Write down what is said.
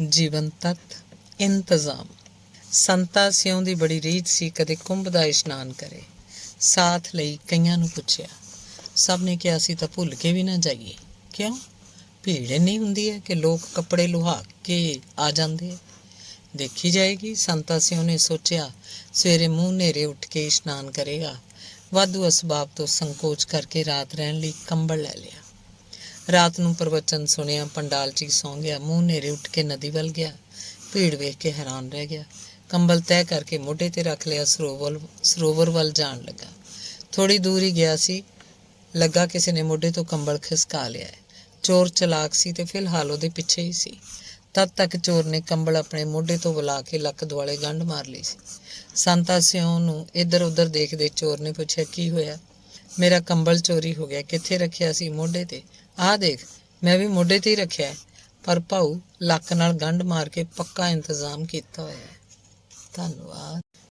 ਜੀਵਨ ਤਤ ਇੰਤਜ਼ਾਮ। ਸੰਤਾ ਸਿਉਂ ਦੀ ਬੜੀ ਰੀਤ ਸੀ, ਕਦੇ ਕੁੰਭ ਦਾ ਇਸ਼ਨਾਨ ਕਰੇ। ਸਾਥ ਲਈ ਕਈਆਂ ਨੂੰ ਪੁੱਛਿਆ, ਸਭ ਨੇ ਕਿਹਾ ਸੀ ਤਾਂ ਭੁੱਲ ਕੇ ਵੀ ਨਾ ਜਾਈਏ। ਕਿਉਂ? ਭੀੜ ਇੰਨੀ ਹੁੰਦੀ ਹੈ ਕਿ ਲੋਕ ਕੱਪੜੇ ਲੁਹਾ ਕੇ ਆ ਜਾਂਦੇ ਹੈ। ਦੇਖੀ ਜਾਏਗੀ, ਸੰਤਾ ਸਿਉਂ ਨੇ ਸੋਚਿਆ, ਸਵੇਰੇ ਮੂੰਹ ਨੇਰੇ ਉੱਠ ਕੇ ਇਸ਼ਨਾਨ ਕਰੇਗਾ ਵਾਧੂ ਅਸਬਾਬ ਤੋਂ ਸੰਕੋਚ ਕਰਕੇ ਰਾਤ ਰਹਿਣ ਲਈ ਕੰਬਲ ਲੈ ਲਿਆ। ਰਾਤ ਨੂੰ ਪ੍ਰਵਚਨ ਸੁਣਿਆ, ਪੰਡਾਲ 'ਚ ਹੀ ਸੌਂ ਗਿਆ, ਮੂੰਹ ਨੇਰੇ ਉੱਠ ਕੇ ਨਦੀ ਵੱਲ ਗਿਆ। ਭੀੜ ਵੇਖ ਕੇ ਹੈਰਾਨ ਰਹਿ ਗਿਆ। ਕੰਬਲ ਤੈਅ ਕਰਕੇ ਮੋਢੇ ਤੇ ਰੱਖ ਲਿਆ, ਸਰੋਵਰ ਸਰੋਵਰ ਵੱਲ ਜਾਣ ਲੱਗਾ। ਥੋੜੀ ਦੂਰ ਹੀ ਗਿਆ ਸੀ। ਲੱਗਾ ਕਿਸੇ ਨੇ ਮੋਢੇ ਤੋਂ ਕੰਬਲ ਖਿਸਕਾ ਲਿਆ। ਚੋਰ ਚਲਾਕ ਸੀ ਤੇ ਫਿਲਹਾਲ ਉਹਦੇ ਪਿੱਛੇ ਹੀ ਸੀ। ਤਦ ਤੱਕ ਚੋਰ ਨੇ ਕੰਬਲ ਆਪਣੇ ਮੋਢੇ ਤੋਂ ਬੁਲਾ ਕੇ ਲੱਕ ਦੁਆਲੇ ਗੰਢ ਮਾਰ ਲਈ ਸੀ। ਸੰਤਾ ਸਿਉਂ ਨੂੰ ਇੱਧਰ ਉੱਧਰ ਦੇਖਦੇ ਚੋਰ ਨੇ ਪੁੱਛਿਆ, ਕੀ ਹੋਇਆ? ਮੇਰਾ ਕੰਬਲ ਚੋਰੀ ਹੋ ਗਿਆ, ਕਿੱਥੇ ਰੱਖਿਆ ਸੀ ਮੋਢੇ ਤੇ? ਆਹ ਦੇਖ, ਮੈਂ ਵੀ ਮੋਢੇ ਤੇ ਹੀ ਰੱਖਿਆ ਪਰ ਭਾਊ, ਲੱਕ ਨਾਲ ਗੰਢ ਮਾਰ ਕੇ ਪੱਕਾ ਇੰਤਜ਼ਾਮ ਕੀਤਾ ਹੋਇਆ ਹੈ। ਧੰਨਵਾਦ।